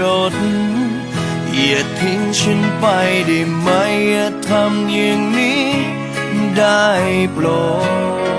สักหยดอย่าทิ้งฉันไปได้ไหมอย่าทำอย่างนี้ได้โปรด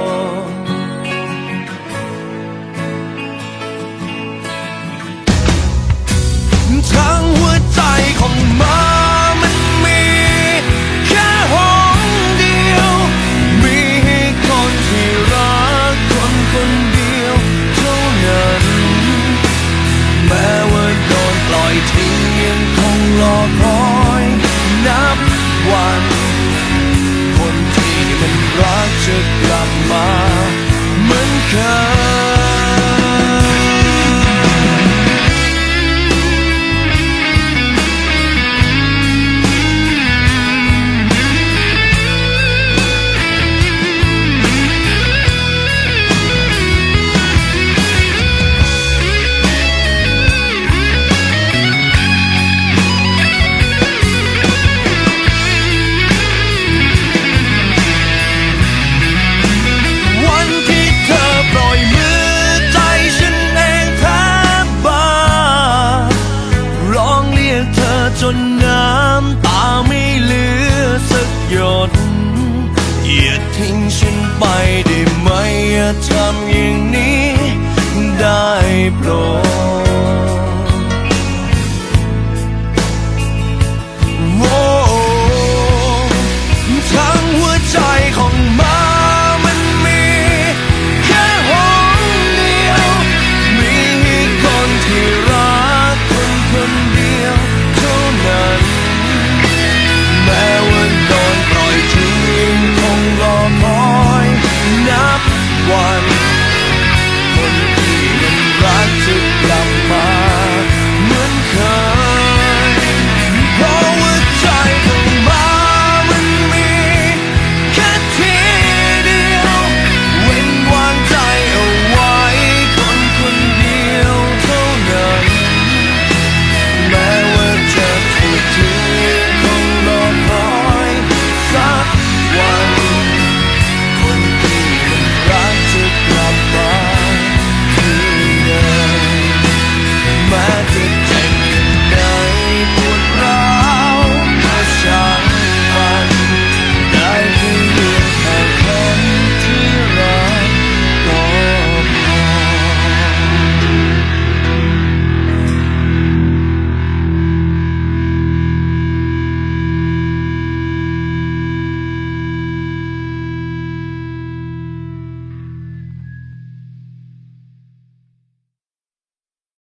ไปได้ไหมอย่าทำอย่าง